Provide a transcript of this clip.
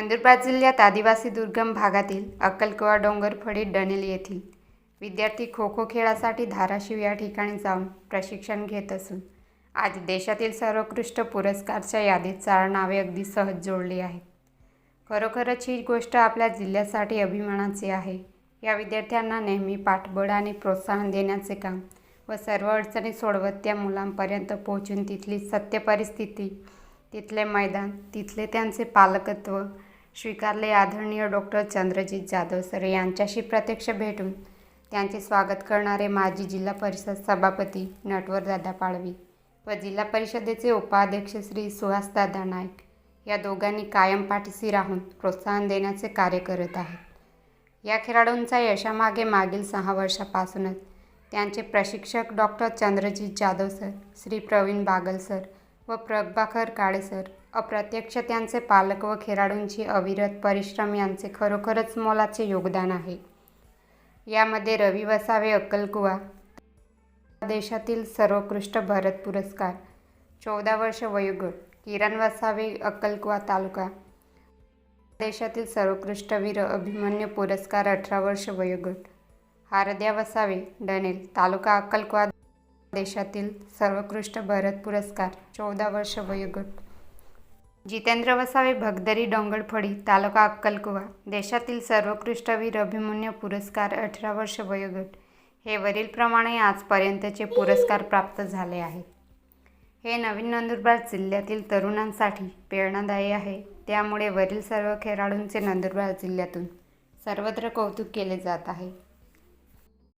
नंदुरबार जिल्ह्यात आदिवासी दुर्गम भागातील अक्कलकुवा डोंगरफळी डनेल येथील विद्यार्थी खो खो खेळासाठी धाराशिव या ठिकाणी जाऊन प्रशिक्षण घेत असून आज देशातील सर्वोत्कृष्ट पुरस्कारच्या यादीत चार नावे अगदी सहज जोडली आहेत. खरोखरच ही गोष्ट आपल्या जिल्ह्यासाठी अभिमानाची आहे. या विद्यार्थ्यांना नेहमी पाठबळ आणि प्रोत्साहन देण्याचे काम व सर्व अडचणी सोडवत त्या मुलांपर्यंत पोहोचून तिथली सत्य परिस्थिती तिथले मैदान तिथले त्यांचे पालकत्व स्वीकारले आदरणीय डॉक्टर चंद्रजीत जाधव सर यांच्याशी प्रत्यक्ष भेटून त्यांचे स्वागत करणारे माजी जिल्हा परिषद सभापती नटवरदादा पाळवी व जिल्हा परिषदेचे उपाध्यक्ष श्री सुहासदादा नाईक या दोघांनी कायम पाठीशी राहून प्रोत्साहन देण्याचे कार्य करत आहेत. या खेळाडूंचा यशामागे मागील सहा वर्षापासूनच त्यांचे प्रशिक्षक doctor Chandrajit Jadhav sir Shri Pravin Bagal sir व प्रभाकर काळे सर अप्रत्यक्ष त्यांचे पालक व खेळाडूंची अविरत परिश्रम यांचे खरोखरच मोलाचे योगदान आहे. यामध्ये रवी वसावे अक्कलकुवा देशातील सर्वोत्कृष्ट भारत पुरस्कार चौदा वर्ष वयोगट किरण वसावे अक्कलकुवा तालुका देशातील सर्वोत्कृष्ट वीर अभिमन्यू पुरस्कार अठरा वर्ष वयोगट हारद्या वसावे डनेल तालुका अक्कलकुवा देशातील सर्वोत्कृष्ट भारत पुरस्कार चौदा वर्ष वयोगट. जितेंद्र वसावे भगदरी डोंगरफळी तालुका अक्कलकुवा देशातील सर्वोत्कृष्ट वीर अभिमन्यू पुरस्कार अठरा वर्ष वयोगट. हे वरीलप्रमाणे आजपर्यंतचे पुरस्कार प्राप्त झाले आहेत. हे नवीन नंदुरबार जिल्ह्यातील तरुणांसाठी प्रेरणादायी आहे. त्यामुळे वरील सर्व खेळाडूंचे नंदुरबार जिल्ह्यातून सर्वत्र कौतुक केले जात आहे.